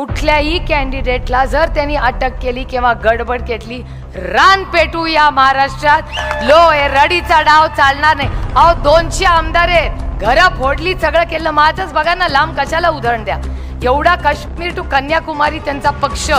कुठल्याही कॅन्डिडेटला जर त्यांनी अटक केली किंवा गडबड केली रान पेटू या महाराष्ट्रात. लो हे रडीचा डाव चालणार नाही. अहो दोनशे आमदार आहेत. घरं फोडली सगळं केलं. माझंच बघा ना लांब कशाला उदाहरण द्या. एवढा काश्मीर टू कन्याकुमारी त्यांचा पक्ष.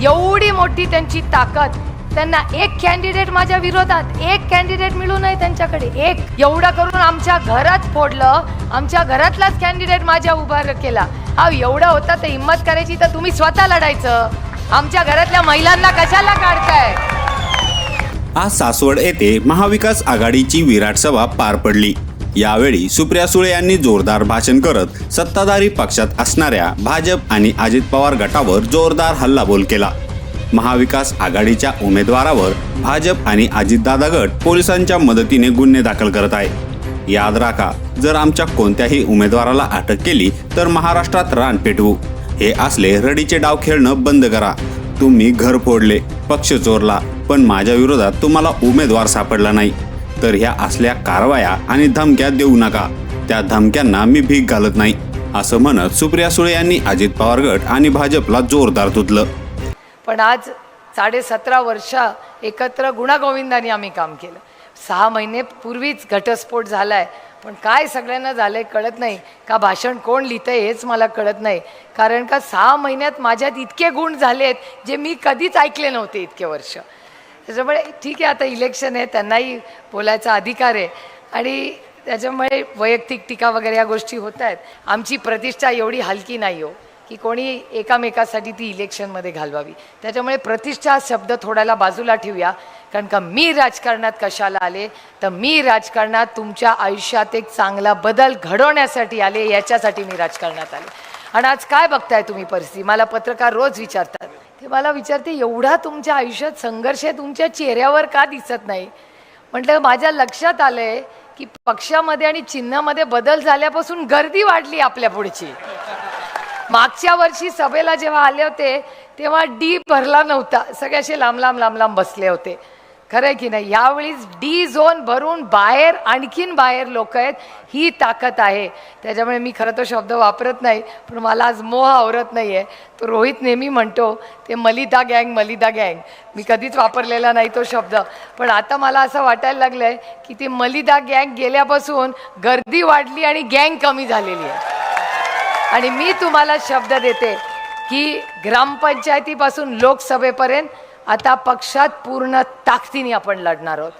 एवढी मोठी त्यांची ताकद. त्यांना एक कॅन्डिडेट माझ्या विरोधात एक कॅन्डिडेट मिळू नये त्यांच्याकडे एक. एवढं करून आमच्या घरात फोडलं आमच्या घरातलाच कॅन्डिडेट माझ्या उभा केला. हा एवढं होतं तर हिंमत करायची तर तुम्ही स्वतः लढायचं. आमच्या घरातल्या महिलांना कशाला काढताय? आज सासवड येथे महाविकास आघाडीची विराट सभा पार पडली. यावेळी सुप्रिया सुळे यांनी जोरदार भाषण करत सत्ताधारी पक्षात असणाऱ्या भाजप आणि अजित पवार गटावर जोरदार हल्लाबोल केला. महाविकास आघाडीच्या उमेदवारावर भाजप आणि अजितदादा गट पोलिसांच्या मदतीने गुन्हे दाखल करत आहे. याद राखा जर आमच्या कोणत्याही उमेदवाराला अटक केली तर महाराष्ट्रात रान पेटवू. हे असले रडीचे डाव खेळणं बंद करा. तुम्ही घर फोडले पक्ष चोरला पण माझ्या विरोधात तुम्हाला उमेदवार सापडला नाही. तर ह्या असल्या कारवाया आणि धमक्या देऊ नका. त्या धमक्यांना मी भीक घालत नाही. असं म्हणत सुप्रिया सुळे यांनी अजित पवार गट आणि भाजपला जोरदार तुतलं पण आज साडे सतरा वर्ष एकत्र गुणागोविंदाने आम्ही काम केलं. सहा महिने पूर्वीच घटस्फोट झाला आहे पण काय सगळ्यांना झालं आहे कळत नाही. का भाषण कोण लिहितंय हेच मला कळत नाही. कारण का सहा महिन्यात माझ्यात इतके गुण झाले आहेत जे मी कधीच ऐकले नव्हते इतके वर्ष. त्याच्यामुळे ठीक आहे आता इलेक्शन आहे त्यांनाही बोलायचा अधिकार आहे. आणि त्याच्यामुळे वैयक्तिक टीका वगैरे या गोष्टी होत आहेत. आमची प्रतिष्ठा एवढी हलकी नाही हो. की कोणी एकामेकासाठी ती इलेक्शनमध्ये घालवावी. त्याच्यामुळे प्रतिष्ठा हा शब्द थोड्याला बाजूला ठेवूया. कारण का मी राजकारणात कशाला आले? तर मी राजकारणात तुमच्या आयुष्यात एक चांगला बदल घडवण्यासाठी आले याच्यासाठी मी राजकारणात आले. आणि आज काय बघताय तुम्ही परिस्थिती? मला पत्रकार रोज विचारतात. ते मला विचारते एवढा तुमच्या आयुष्यात संघर्ष आहे तुमच्या चेहऱ्यावर का दिसत नाही? म्हटलं माझ्या लक्षात आलंय की पक्षामध्ये आणि चिन्हामध्ये बदल झाल्यापासून गर्दी वाढली आपल्या पुढची. मागच्या वर्षी सभेला जेव्हा आले होते तेव्हा डी भरला नव्हता. सगळे असे लांब लांब लांब लांब बसले होते. खरंय की नाही? यावेळीच डी झोन भरून बाहेर आणखीन बाहेर लोक आहेत ही ताकद आहे. त्याच्यामुळे मी खरं तो शब्द वापरत नाही पण मला आज मोह आवरत नाही आहे तो रोहित नेहमी म्हणतो ते मलिदा गँग मलिदा गँग. मी कधीच वापरलेला नाही तो शब्द. पण आता मला असं वाटायला लागलं आहे की ती मलिदा गँग गेल्यापासून गर्दी वाढली आणि गँग कमी झालेली आहे. आणि मी तुम्हाला शब्द देते की ग्रामपंचायतीपासून लोकसभेपर्यंत आता पक्षात पूर्ण ताकदीने आपण लढणार आहोत.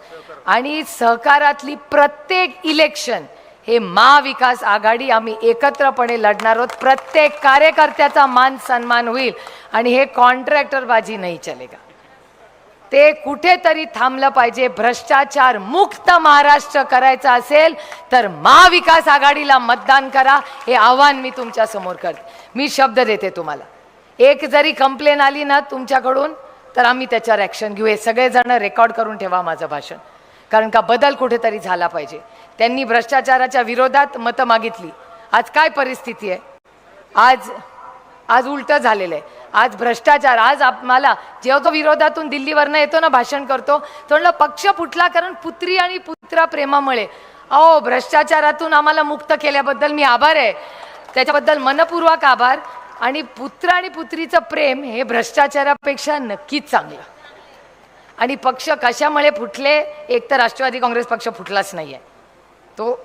आणि सहकारातली प्रत्येक इलेक्शन हे महाविकास आघाडी आम्ही एकत्रपणे लढणार आहोत. प्रत्येक कार्यकर्त्याचा मान सन्मान होईल आणि हे कॉन्ट्रॅक्टरबाजी नाही चलेगा. ते कुठेतरी थांबलं पाहिजे. भ्रष्टाचार मुक्त महाराष्ट्र करायचा असेल तर महाविकास आघाडीला मतदान करा. हे आव्हान मी तुमच्यासमोर करते. मी शब्द देते तुम्हाला. एक जरी कंप्लेन आली ना तुमच्याकडून तर आम्ही त्याच्यावर ॲक्शन घेऊ. हे सगळेजण रेकॉर्ड करून ठेवा माझं भाषण. कारण का बदल कुठेतरी झाला पाहिजे. त्यांनी भ्रष्टाचाराच्या विरोधात मतं मागितली. आज काय परिस्थिती आहे? आज आज उलटं झालेलं आहे. आज भ्रष्टाचार आज आम्हाला जेव्हा तो विरोधातून दिल्लीवरनं येतो ना भाषण करतो तो म्हणलं पक्ष फुटला कारण पुत्री आणि पुत्रा प्रेमामुळे. अहो भ्रष्टाचारातून आम्हाला मुक्त केल्याबद्दल मी आभार आहे. त्याच्याबद्दल मनपूर्वक आभार. आणि पुत्र आणि पुत्रीचं प्रेम हे भ्रष्टाचारापेक्षा नक्कीच चांगलं. आणि पक्ष कशामुळे फुटले एक तर राष्ट्रवादी काँग्रेस पक्ष फुटलाच नाही आहे तो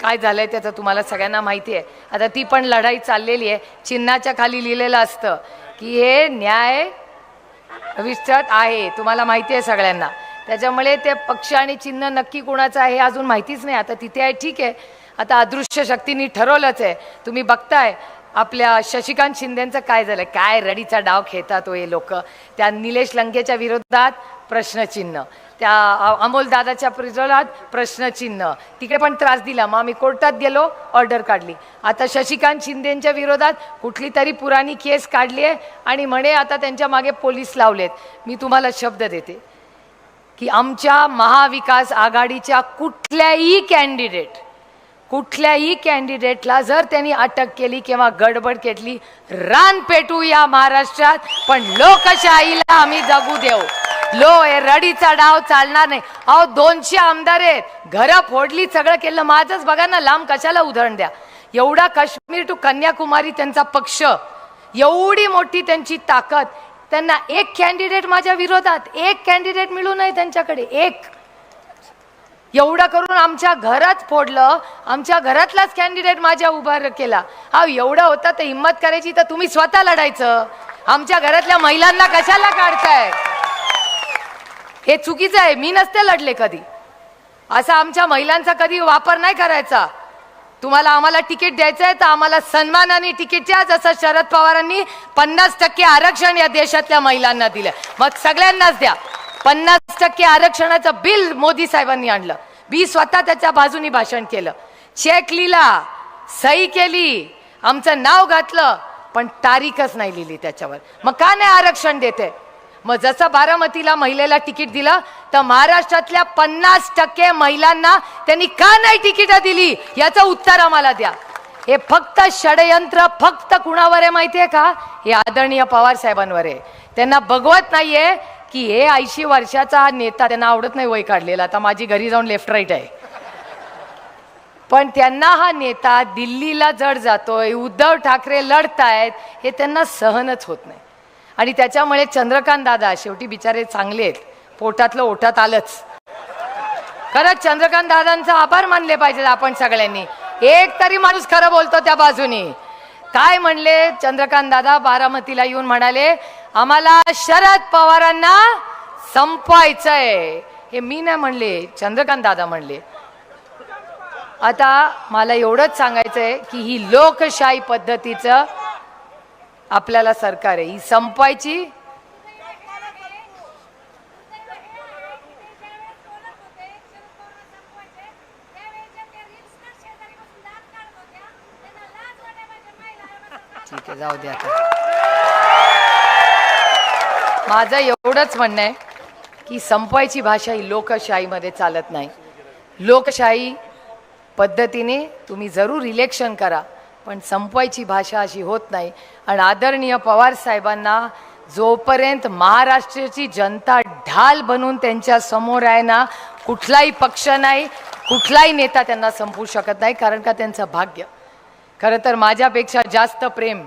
काय झालंय त्याचं तुम्हाला सगळ्यांना माहिती आहे आता ती पण लढाई चाललेली आहे. चिन्हाच्या खाली लिहिलेलं असतं की हे न्याय विस्तृत आहे. तुम्हाला माहिती आहे सगळ्यांना. त्याच्यामुळे ते पक्ष आणि चिन्ह नक्की कोणाचं आहे अजून माहितीच नाही. आता तिथे आहे ठीक आहे. आता अदृश्य शक्तींनी ठरवलंच आहे. तुम्ही बघताय आपल्या शशिकांत शिंदेचं काय झालं? काय रडीचा डाव खेळतात हो हे लोक? त्या निलेश लंकेच्या विरोधात प्रश्नचिन्ह. त्या अमोल दादाच्या विरोधात प्रश्नचिन्ह. तिकडे पण त्रास दिला. मग आम्ही कोर्टात गेलो ऑर्डर काढली. आता शशिकांत शिंदेंच्या विरोधात कुठली तरी पुराणी केस काढली आहे आणि म्हणे आता त्यांच्या मागे पोलीस लावलेत. मी तुम्हाला शब्द देते की आमच्या महाविकास आघाडीच्या कुठल्याही कॅन्डिडेट कुठल्याही कॅन्डिडेटला जर त्यांनी अटक केली किंवा गडबड केली रान पेटू या महाराष्ट्रात पण लोकशाहीला आम्ही जगू देऊ. लो हे रडीचा डाव चालणार नाही. अहो दोनशे आमदार आहेत. घरं फोडली सगळं केलं. माझंच बघा ना लांब कशाला उदाहरण द्या. एवढा काश्मीर टू कन्याकुमारी त्यांचा पक्ष. एवढी मोठी त्यांची ताकद. त्यांना एक कॅन्डिडेट माझ्या विरोधात. एक कॅन्डिडेट मिळू नये त्यांच्याकडे. एक. एवढं करून आमच्या घरात फोडलं. आमच्या घरातलाच कॅन्डिडेट माझ्या उभा केला. हा एवढं होतं तर हिंमत करायची तर तुम्ही स्वतः लढायचं. आमच्या घरातल्या महिलांना कशाला काढताय? हे चुकीचं आहे. मी नसते लढले कधी. असा आमच्या महिलांचा कधी वापर नाही करायचा. तुम्हाला आम्हाला तिकीट द्यायचं आहे तर आम्हाला सन्मानाने तिकीट द्या. जसं शरद पवारांनी पन्नास टक्के आरक्षण या देशातल्या महिलांना दिलं. मग सगळ्यांनाच द्या. पन्नास टक्के आरक्षणाचं बिल मोदी साहेबांनी आणलं. मी स्वतः त्याच्या बाजूनी भाषण केलं. चेक लिहिला सही केली आमचं नाव घातलं पण तारीखच नाही लिहिली त्याच्यावर. मग का नाही आरक्षण देते? मग जसं बारामतीला महिलेला तिकीट दिलं तर महाराष्ट्रातल्या पन्नास टक्के महिलांना त्यांनी का नाही तिकीट दिली? याचं उत्तर आम्हाला द्या. हे फक्त षडयंत्र फक्त कुणावर आहे माहितीये का? हे आदरणीय पवार साहेबांवर आहे. त्यांना बघवत नाहीये की हे ऐंशी वर्षाचा हा नेता त्यांना आवडत नाही वय काढलेला. आता माझी घरी जाऊन लेफ्ट राईट आहे. पण त्यांना हा नेता दिल्लीला जड जातोय उद्धव ठाकरे लढतायत हे त्यांना सहनच होत नाही. आणि त्याच्यामुळे चंद्रकांत दादा शेवटी बिचारे चांगले आहेत. पोटातलं ओठात आलंच. खरंच चंद्रकांत दादांचा आभार मानले पाहिजे आपण सगळ्यांनी. एक तरी माणूस खरं बोलतो त्या बाजूनी. काय म्हणले चंद्रकांत दादा? बारामतीला येऊन म्हणाले आम्हाला शरद पवारांना संपवायचंय. हे मी नाही म्हणले चंद्रकांत दादा म्हणले. आता मला एवढंच सांगायचंय की ही लोकशाही पद्धतीचं आपल्याला सरकार आहे. ही संपवायची. ठीक आहे जाऊ द्या आता. माझं एवढंच म्हणणं आहे की संपवायची भाषा ही लोकशाहीमध्ये चालत नाही. लोकशाही पद्धतीने तुम्ही जरूर इलेक्शन करा पण संपवायची भाषा अशी होत नाही. आणि आदरणीय पवार साहेबांना जोपर्यंत महाराष्ट्राची जनता ढाल बनून त्यांच्यासमोर आहे ना कुठलाही पक्ष नाही कुठलाही नेता त्यांना संपवू शकत नाही कारण का त्यांचं भाग्य. खरं तर माझ्यापेक्षा जास्त प्रेम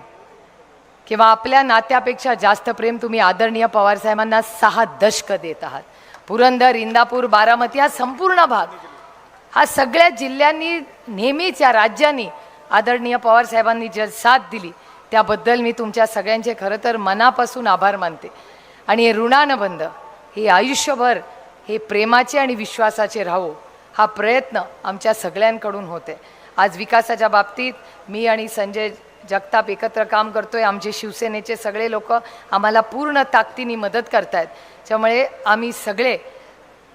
किंवा आपल्या नात्यापेक्षा जास्त प्रेम तुम्ही आदरणीय पवारसाहेबांना सहा दशक देत आहात. पुरंदर इंदापूर बारामती हा संपूर्ण भाग. हा सगळ्या जिल्ह्यांनी नेहमीच या राज्यांनी आदरणीय पवार साहेबांनी साथ दिली त्याबद्दल मी तुमच्या सगळ्यांचे खरं तर मनापासून आभार मानते. आणि हे ऋणानुबंध हे आयुष्यभर हे प्रेमाचे आणि विश्वासाचे राहो हा प्रयत्न आमच्या सगळ्यांकडून होते आज विकासाच्या बाबतीत मी आणि संजय जगताप एकत्र काम करतोय आमचे शिवसेनेचे सगळे लोक आम्हाला पूर्ण ताकदीने मदत करतायत. त्यामुळे आम्ही सगळे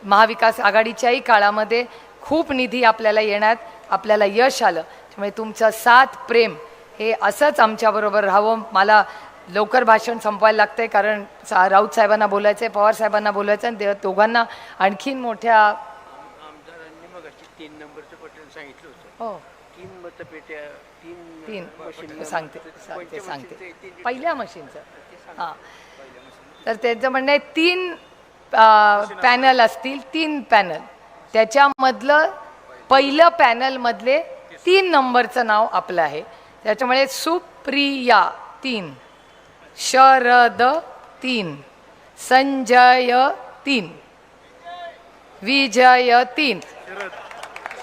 महाविकास आघाडीच्याही काळामध्ये खूप निधी आपल्याला येण्यात आपल्याला यश आलं. त्यामुळे तुमचं साथ प्रेम हे असंच आमच्याबरोबर राहावं. मला लवकर भाषण संपवायला लागतंय कारण सा राऊत साहेबांना बोलायचं आहे पवार साहेबांना बोलायचं आहे आणि ते दोघांना आणखीन मोठ्या आमदारांनी मग तीन नंबरचं बटन सांगितलं होतं. हो. तीन मतपेट्या तीन मशीन सांगते सांगते सांगते. पहिल्या मशीनचं. हां. तर त्यांचं म्हणणं आहे तीन पॅनल असतील तीन पॅनल. त्याच्यामधलं पहिलं पॅनलमधले तीन नंबरचं नाव आपलं आहे. त्याच्यामुळे सुप्रिया तीन. शरद तीन. संजय तीन. विजय तीन.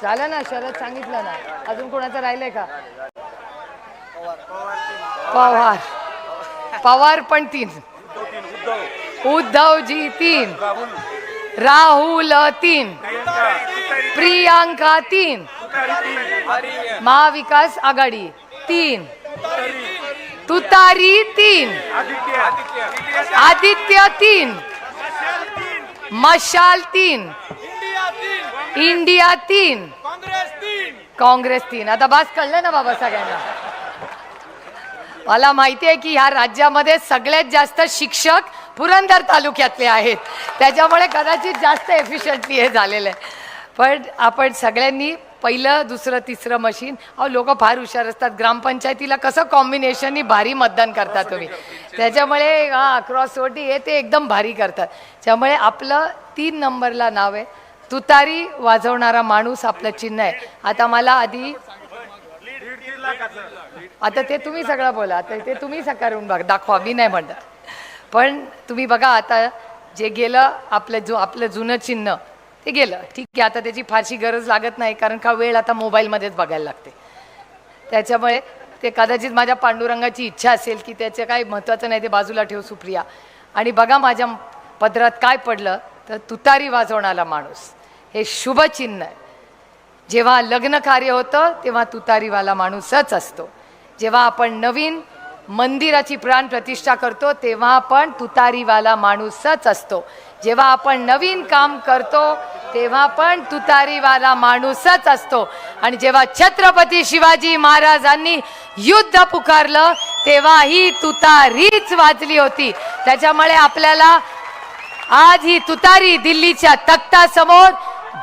झालं ना शरद सांगितलं ना. अजून कोणाचं राहिलंय का? पवार. पवार. पण तीन. उद्धवजी तीन. राहुल तीन. प्रियांका तीन. महाविकास आघाडी तीन. तुतारी तीन. आदित्य तीन. मशाल तीन. इंडिया तीन. काँग्रेस तीन. आता बस कळलं ना बाबा सगळ्यांना? मला माहिती आहे की ह्या राज्यामध्ये सगळ्यात जास्त शिक्षक पुरंदर तालुक्यातले आहेत. त्याच्यामुळे कदाचित जास्त एफिशियंटली हे झालेलं आहे. पण आपण सगळ्यांनी पहिलं दुसरं तिसरं मशीन अहो लोक फार हुशार असतात. ग्रामपंचायतीला कसं कॉम्बिनेशननी भारी मतदान करता तुम्ही? त्याच्यामुळे हां क्रॉस वोटी हे ते एकदम भारी करतात. त्यामुळे आपलं तीन नंबरला नाव आहे. तुतारी वाजवणारा माणूस आपलं चिन्ह आहे. आता मला आधी आता ते तुम्ही सगळं बोला आता ते तुम्ही करून बघ दाखवा मी नाही म्हणणार पण तुम्ही बघा आता जे गेलं आपलं जो आपलं जुनं चिन्ह ते गेलं. ठीक आहे आता त्याची फारशी गरज लागत नाही कारण का वेळ आता मोबाईलमध्येच बघायला लागते. त्याच्यामुळे ते कदाचित माझ्या पांडुरंगाची इच्छा असेल की त्याचं काही महत्त्वाचं नाही ते बाजूला ठेव सुप्रिया. आणि बघा माझ्या पदरात काय पडलं तर तुतारी वाजवणारा माणूस. हे शुभचिन्ह आहे. जेव्हा लग्न कार्य होतं तेव्हा तुतारीवाला माणूसच असतो. जेव्हा आपण नवीन मंदिराची प्राण प्रतिष्ठा करतो तेव्हा पण तुतारीवाला माणूसच असतो. जेव्हा आपण नवीन काम करतो तेव्हा पण तुतारीवाला माणूसच असतो. आणि जेव्हा छत्रपती शिवाजी महाराजांनी युद्ध पुकारलं तेव्हा ही तुतारीच वाजली होती. त्याच्यामुळे आपल्याला आज ही तुतारी दिल्लीच्या तख्तासमोर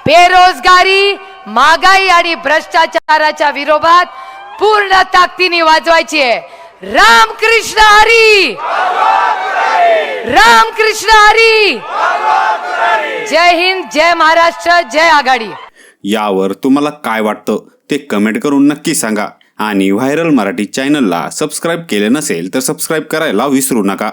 बेरोजगारी महागाई आणि भ्रष्टाचाराच्या विरोधात पूर्ण ताकदीने वाजवायची आहे. रामकृष्ण हरी! रामकृष्ण हरी! जय हिंद जय महाराष्ट्र जय आघाडी. यावर तुम्हाला काय वाटतं ते कमेंट करून नक्की सांगा. आणि व्हायरल मराठी चॅनलला सबस्क्राईब केले नसेल तर सबस्क्राईब करायला विसरू नका.